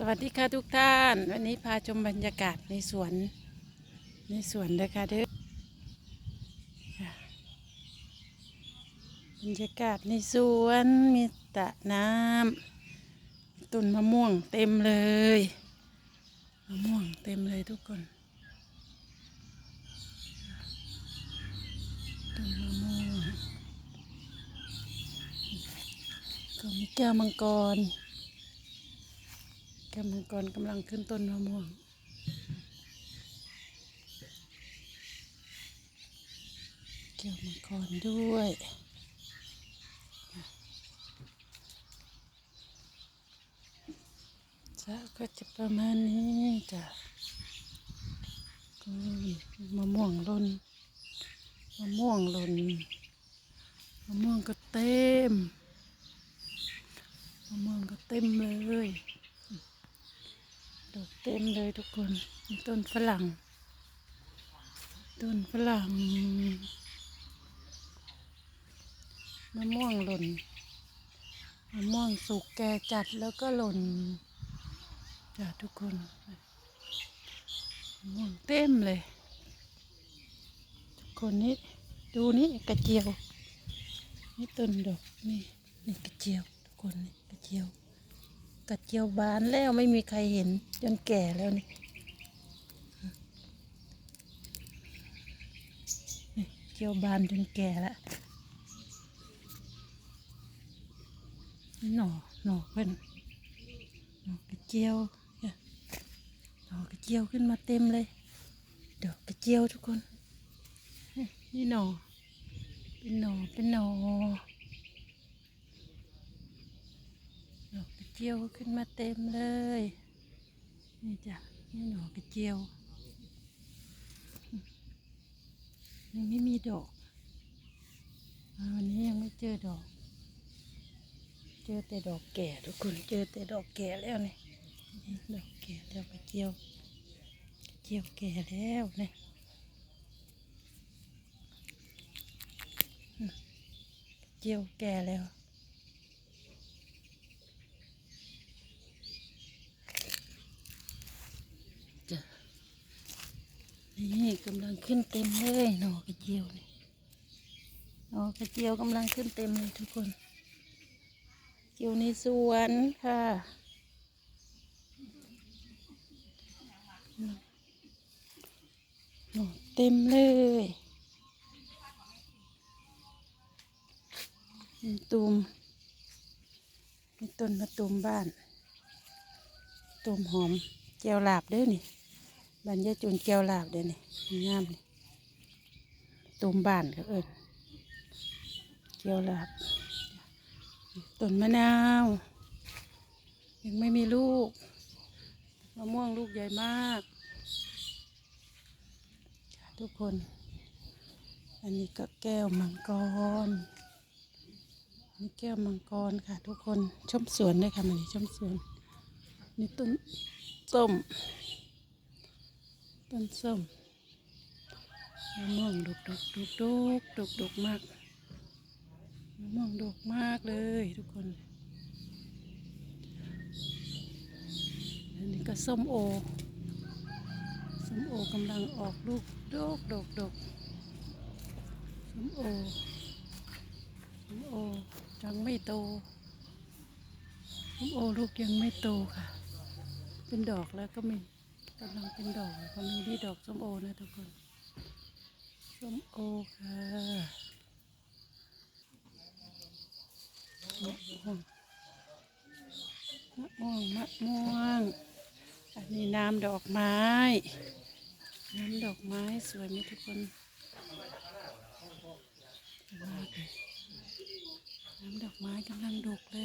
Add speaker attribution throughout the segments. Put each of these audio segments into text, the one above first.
Speaker 1: สวัสดีค่ะทุกท่าน วันนี้พาชมบรรยากาศในสวนในสวนเลยค่ะเด้อบรรยากาศในสวนมีตะน้ำต้นมะม่วงเต็มเลยมะม่วงเต็มเลยทุกคนต้นมะม่วงก็มีแก้วมังกร ก้วมังกรกำลังขึ้นต้นมะม่วงแก้วมังกรด้วยจ้าก็จะประมาณนี้จ้ะอืมมะม่วงหล่นมะม่วงหล่นมะม่วงก็เต็มมะม่วงก็เต็มเลย ดอกเต็มเลยทุกคนมี ต้นฝรั่ง ต้นฝรั่งมะม่วงหล่นมะม่วงสุกแก่จัดแล้วก็หล่นจ้ะทุกคนมะม่วงเต็มเลย ทุกคนนี่ดูนี่กระเจียว นี่ต้นดอกนี่นี่กระเจียว ทุกคนนี่กระเจียวกระเจียวบานแล้วไม่มีใครเห็นจนแก่แล้วนี่นี่ เจียวบานจนแก่แล้วหน่อหน่อเพิ่นหน่อกระเจียวหน่อกระเจียวขึ้นมาเต็มเลยดอกกระเจียวทุกคนนี่หน่อเป็นหน่อเป็นหน่อดอกกระเจียวขึ้นมาเต็มเลยนี่จ้ะนี่ดอกระเจียว ยังไม่มีดอกวันนี้ยังไม่เจอดอก เจอแต่ดอกแก่ทุกคนเจอแต่ดอกแก่แล้วนี่ดอกแก่แล้วไปเจียวเจียวแก่แล้วเนี่ยอืมกระเจียวแก่แล้ว จ้ะนี่กำลัง ขึ้นเต็มเลยหน่อกระเจียวนี่หน่อกระเจียวกำลังขึ้นเต็มเลยทุกคนอยู่ในสวนค่ะหน่อเต็มเลยมีตูมมีต้นมะตูมบ้านตูมหอมแก้วหลาบด้อนี่ บรรยาจุนแก้วลาบเด้อนี่งามนี่ตูมบ้านก็เอิญแก้วลาบต้นมะนาว ยังไม่มีลูกมะม่วงลูกใหญ่มาก ทุกคน อันนี้ก็แก้วมังกรนี่แก้วมังกรค่ะ ทุกคนชมสวนเลยค่ะมันนี้ชมสวน นี่ต้นส้ม ต้นส้มมะม่วงดกดกดกดกดกดกมากมะม่วงดกมากเลยทุกคนอันนี้ก็ส้มโอส้มโอกำลังออกลูกดกดกดกส้มโอส้มโอยังไม่โตส้มโอลูกยังไม่โตค่ะ เป็นดอกแล้วก็มี กำลังเป็นดอกก็มีที่ดอกส้มโอนะทุกคนส้มโอค่ะมะม่วงมะม่วงมะม่วงอันนี้น้ำดอกไม้ น้ำดอกไม้สวยไหมทุกคนวยมากน้ำดอกไม้กำลังดกเล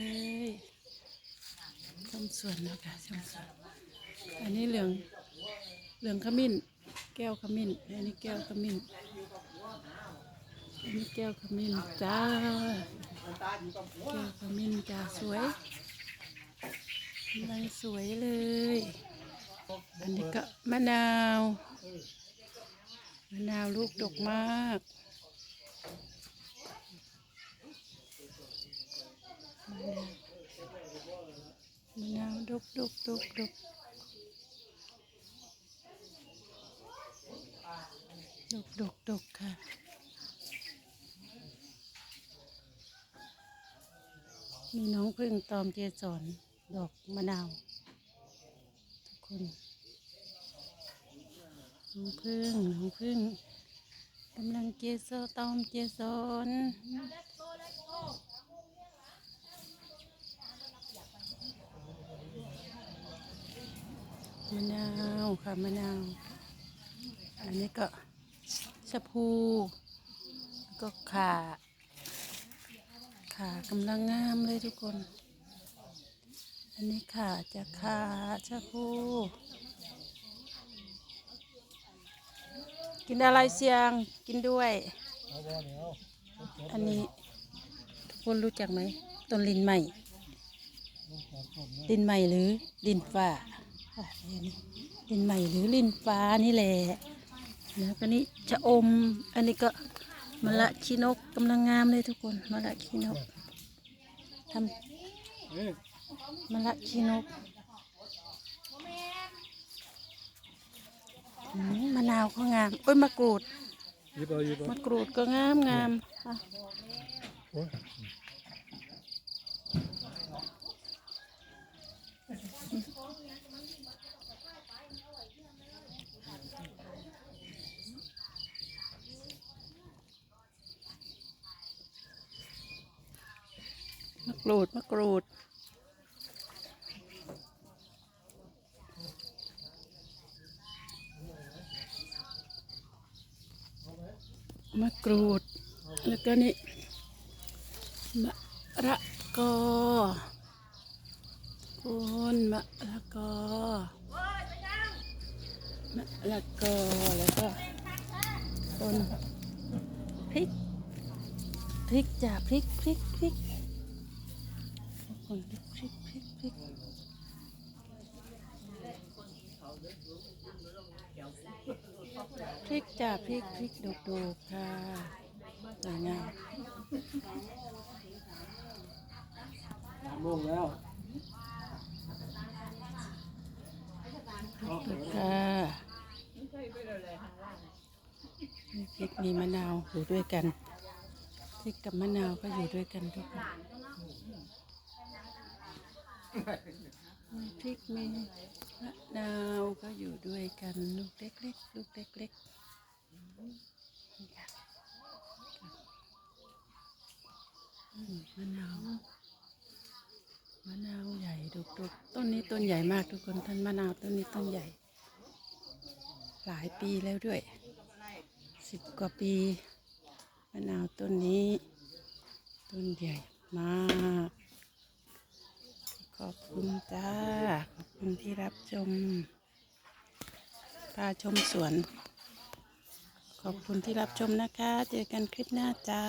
Speaker 1: ยชมสวนนะคะชมสวน อันนี้เหลืองเหลืองขมิ้น แก้วขมิ้น อันนี้แก้วขมิ้น อันนี้แก้วขมิ้นจ้า แก้วขมิ้นจ้าสวยกำลังสวยเลย อันนี้ก็มะนาว มะนาวลูกดกมากมะนาวดุกดุกดุกดก ดกดกดกค่ะ มีน้องพึ่งตอมเจสอนดอกมะนาว ทุกคน น้องพึ่งน้องพึ่งกำลังเจโซตอมเจสอนมะนาวค่ะมะนาว อันนี้ก็ ชะพูก็ขาขากำลังงามเลยทุกคน อันนี้ขาจะขาชะพูกินอะไรเสียงกินด้วย อันนี้ทุกคนรู้จักไหมต้นลินใหม่ลินใหม่หรือลินฟ้าลินใหม่หรือลินฟ้านี่แหละ แล้วก็นี้ชะอม อันนี้ก็มะละชีนกกำลังงามเลยทุกคนมะละชีนกทำมะละชีนกอืมมะนาวก็งามโอ้ยมะกรูด
Speaker 2: หยิบเอาหยิบเอา
Speaker 1: มะกรูดก็งามงามอะ
Speaker 2: โอ้ย
Speaker 1: มะ กรูดมะกรูด มะกรูด แล้วก็นี่มะระกอคุณมะระกอมะระกอแล้วก็คนพริกพริกจ้ะพริกพริกพริก คนพริกพริกพริกพริกพริกจ้ะพริกพริกดกดกๆค่ะสวยงาม
Speaker 2: โมงแล้ว
Speaker 1: ดกค่ะมีพริกมีมะนาวอยู่ด้วยกันพริกกับมะนาวก็อยู่ด้วยกันทุกคน มีพริกมีมะนาวก็อยู่ด้วยกันลูกเล็กๆลูกเล็กๆนี่ค่ะมะนาวมะนาวใหญ่ดุกๆต้นนี้ต้นใหญ่มากทุกคนท่านมะนาวต้นนี้ต้นใหญ่ หลายปีแล้วด้วยสิบกว่าปีมะนาวต้นนี้ ต้นใหญ่มาก คุณจ้า ขอบคุณที่รับชมพาชมสวน ขอบคุณที่รับชมนะคะ เจอกันคลิปหน้าจ้า